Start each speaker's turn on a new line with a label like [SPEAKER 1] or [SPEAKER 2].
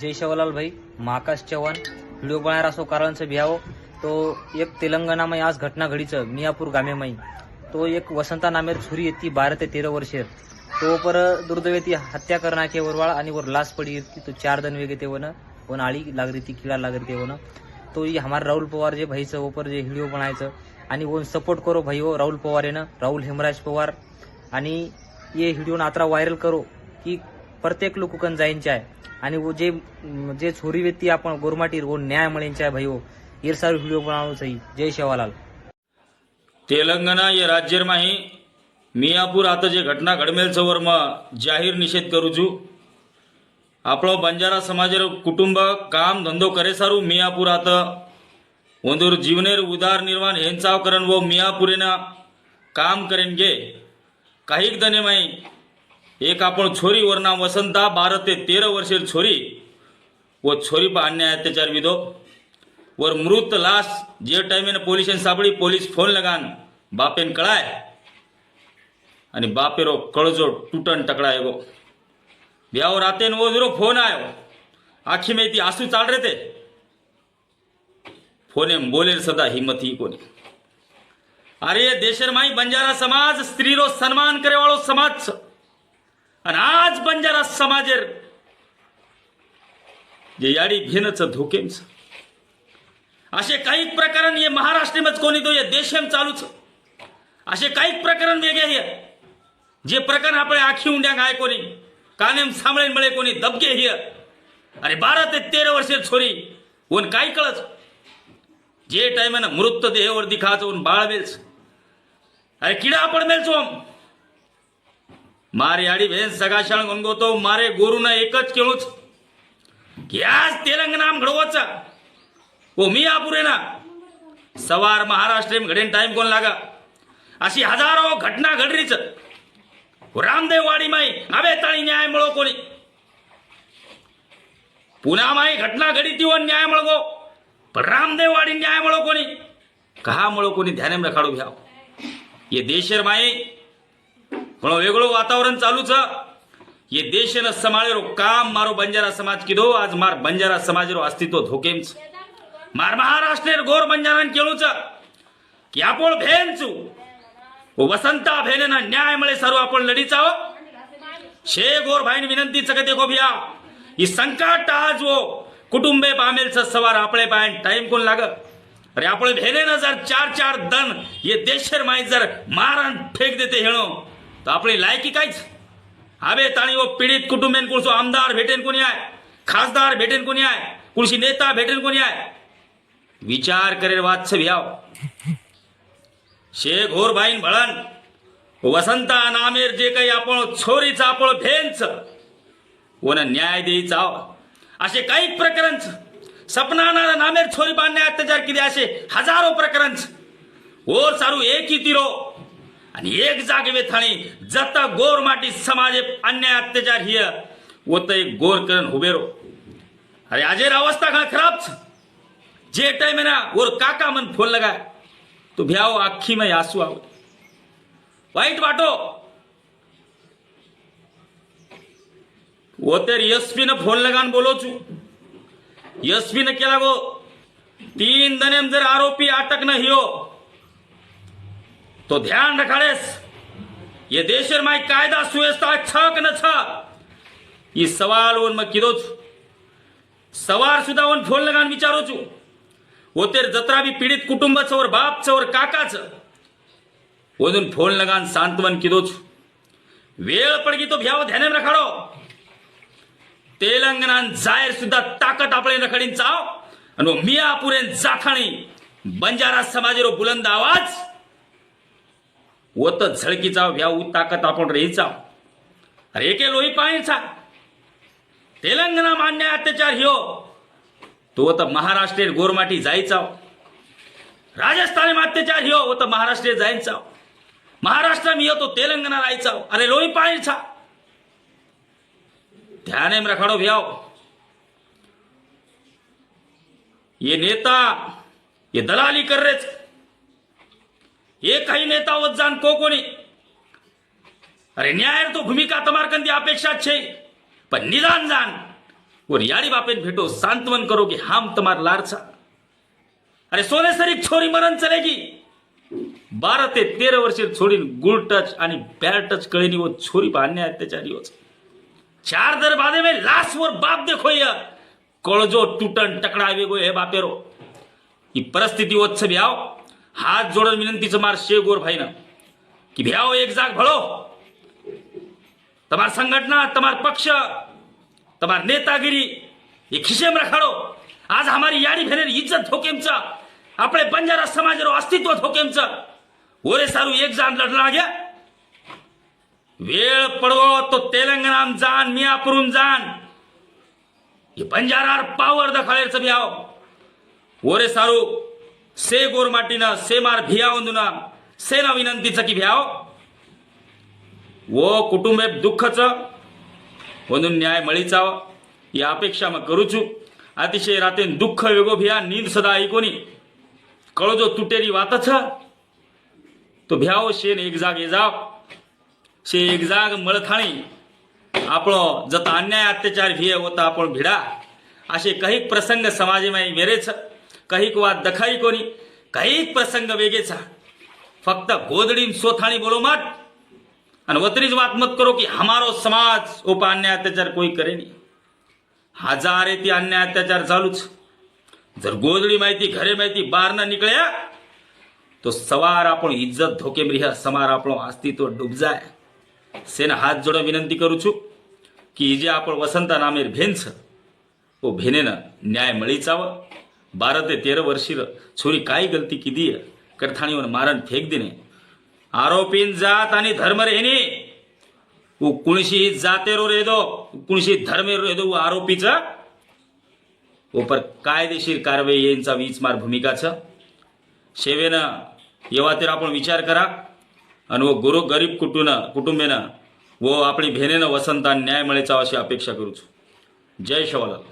[SPEAKER 1] जय शेवलाल भाई महाकाश चव्हाण. व्हिडिओ बनाएर असो कारणचं भ्याव तो एक तेलंगणामै आज घटना घडीचं मियापूर गामेमयी. तो एक वसंता नामेर छुरी येते बारा ते तेरा वर्षे. तो पर दुर्दैव ती हत्या करना वरवाळ आणि वर लास पडी येते तो चार दन वेगे ते वन वन आळी लागरी ती किडा लागरी ते वन. तो ये हमारा राहुल पवार जे भाईचं ओपर जे व्हिडिओ बनायचं. आणि वन सपोर्ट करो भाई हो राहुल पवार येणं राहुल हेमराज पवार. आणि ये व्हिडिओ आता व्हायरल करो की प्रत्येक लुकुकन जाईंचे आहे आणि जे जे छोरी व्यक्ती आपण गोरमाटीर वो न्याय म्हणचे आहे भाईओ इरसार व्हिडिओ बनवलो सई. जय शेवालाल.
[SPEAKER 2] तेलंगणा या राज्य माही मियापूर आता जे घटना घडमेल सवर म जाहीर निषेध करू छू. आपलो बंजारा समाज कुटुंब काम धंदो करे सारू मियापूर आता. ओंदूर जीवनेर उदार निर्माण हेंचाव करण व मियापुरेनं काम करेन गे. काही दने माही एक आपण छोरी वरना वसंता बारा ते तेरा वर्षेर छोरी. व छोरी पर अन्याय अत्याचार विधो. वर मृत लाश जे टाइमेने पोलिसन सापडी पोलीस फोन लगान बापेन कळाय. आणि बापेरो कळजो तुटन टकडाय गो. ब्याव रातेन वो जरो फोन आयो. आखी में ती आंसू चाल रहे थे फोने बोले सदा हिम्मत ही कोणी. अरे देशर माई बंजारा समाज स्त्रीरो सन्मान करे वाळो समाज. छ. आणि आज बंजारा समाजेर जे याडी भेनच धोकेच. असे काही प्रकरण हे महाराष्ट्रीमच कोणी तो या देशम चालूच. असे काही प्रकरण वेगळे हे. जे प्रकरण आपले आखी उंड्या काय कोणी कानेम सांभळेन मळे कोणी दबगे हे. अरे बारा ते तेरा वर्षे छोरी उन काय कळच जे टायमानं मृतदेहावर दिखाच उन बाळ मेलच. अरे किडा आपण मेलचो मार याडी भेन सगळा शाळ तो मारे गोरून एकच खेळूच याच तेलंगणाम घडवचा हो मी आपुरे ना सवार महाराष्ट्र घडेन टाइम कोण लागा अशी हजारो घटना घडरीच रामदेव वाडी माई अबे ताळी न्याय मिळो कोणी पुन्हा माई घटना घडी ती न्याय मिळगो पण रामदेववाडी न्याय मिळो कोणी कहा मिळो कोणी ध्यान रखाडू घ्या ये देशर माई थोड़ा वेगळं वातावरण चालूच. ये देश न समाळेरो काम मारो बंजारा समाज की दो आज मार बंजारा समाज रो अस्तित्व धोकेमच. मार महाराष्ट्र गोर बंजारान केळूच की आपण भेनचू वसंता भेनेना न्याय मळे सर्व आपण लढीचा हो. शे गोर भाईन विनंती चकते गोभिया. ही संकट आज वो. कुटुंबे पामेलच सवार आपले पायन टाइम कोण लाग अरे आपण भेने ना जर चार चार दन ये देशर माई जर मारण फेक देते हेणो. तर आपली लायकी काहीच. हवे ताणी वो पीडित कुटुंबेन कुळसो आमदार भेटेन कोणी आहे? खासदार भेटेन कोणी आहे? कुळशी नेता भेटेन कोणी आहे? विचार करेल वाच भ्याव शे घोर भाईन भळण वसंता नामेर जे काही आपण छोरीचा आपण भेंच ओन न्याय द्यायचा असे काही प्रकरण सपना नामेर छोरी बांधण्या अत्याचार किती असे हजारो प्रकरण ओर सारू एक ही तिरो आणि एक जागे थाणी जता गोर माटी समाजे अन्याय अत्याचार हिय तो एक गोर करण हुबेरो. अरे आजेर अवस्था का खराब छ. जे टाइम है ना और काका मन फोन लगाए तो भ्याओ आखी में आंसू आओ वाईट बाटो. वो तेर यशवी ने फोन लगान बोलो छू. यशवी ने केला गो तीन दनेम जर आरोपी अटक न हियो तो ध्यान रखाड़ेस ये देशर माई कायदा सुव्यवस्था छ न छ ये सवाल ओन में किदो छू। सवार सुद्धा उन फोन लगान विचारो छू। वो तेर जत्रा बी पीडित कुटुंबाचं वर बापचं वर काकाचं ओदून फोन लगान सांत्वन किदो छू। वेळ पडगी तो भ्याव ध्याने रखाडो। तेलंगणान जाहीर सुद्धा ताकत आपले रखडीन चाव आणि मियापुरेन जाखाणी बंजारा समाजेरो बुलंद आवाज। ओत झळकी जाव या ताकद आपण रेचा अरे के लोही पाणीचा तेलंगणा मान्य अत्याचार ह्यो. तो तर महाराष्ट्रे गोरमाटी जायचा. राजस्थान अत्याचार ह्यो तो महाराष्ट्र जायचा. महाराष्ट्र में तो तेलंगाना राहायचा. अरे लोही पाणीचा ध्यान एम रखाडो भ्याव. ये नेता ये दलाली कर रेच एकही नेता जान को कोणी? अरे न्याय तो भूमिका तुम्हार कंदी अपेक्षा छे. पण निदान जान वर यारी बापेन भेटो सांत्वन करो कि हम तमार लारचा. अरे सोने सरीक छोरी मरण चलेगी. बारा ते तेरा वर्षे छोडीन गुड टच आणि बॅड टच कळेनी व छोरी बांधण्या अत्याचारी होच चार दर में लाश वर बाप देखो या. कळजो तुटन टकडावे गो हे बापेरो. ही परिस्थिती होत सभी आओ. हात जोडून विनंतीचं मार शे गोर भाई ना की भ्या एक जाग भळो. तमार संघटना तमार पक्ष तमार नेतागिरी हे खिशेम रखाडो. आज हमारी यारी फेरे इज्जत धोकेमचा आपले बंजारा समाज अस्तित्व धोकेमचा ओरे सारू एक जाण लढला घ्या वेळ पडवो तो तेलंगणा जान मियापुरून जान. हे बंजारा पावर दखाळेच भ्या ओरे सारू से गोर माटीनं से मार भिया ना से ना विनंतीचं की भ्याव. वो कुटुंबे दुःखचं म्हणून न्याय मळीचाव. या अपेक्षा मग करूचू. अतिशय रातेन दुःख वेगो भिया नींद सदा ऐकोनी. कळजो तुटेरी वातच. तो भ्याव शेन एक जाग ये जाव. शे एक जाग मळथाणी. आपण जता अन्याय अत्याचार भिय होता आपण भिडा. असे काही प्रसंग समाजमाई मेरेच. कैक वाद दखाई कोणी कैक प्रसंग वेगेचा. फक्त गोदडी सोथाणी बोलो मत आणि वतरीच वात मत करो की हमारो समाज उप अन्याय अत्याचार कोई करे नाही हजार ती अन्याय अत्याचार चालूच. जर गोदडी माहिती घरे माहिती बार ना निकळ्या तो सवार आपण इज्जत धोके रिहा समार आपण अस्तित्व डूब जाय. सेना हात जोडा विनंती करू छू की जे आपण वसंत नामेर भेन छ ओ भेनेनं न्याय मळीचावं बारा ते तेरा वर्षी छोरी काय गलती किती करथाणीवर मारण फेक दिने। आरोपीन जात आणि धर्म रेने कुणशी जातेरो रेदो कुणशी धर्म रेदो व आरोपीचा। ओपर कायदेशीर कारवाई यांचा वीजमार भूमिकाच। सेवेनं येवा तर आपण विचार करा। आणि व गुरु गरीब कुटुन कुटुंबेनं व आपली भेनेनं वसंत न्याय मिळेचा अशी अपेक्षा करूच। जय शिवालाल।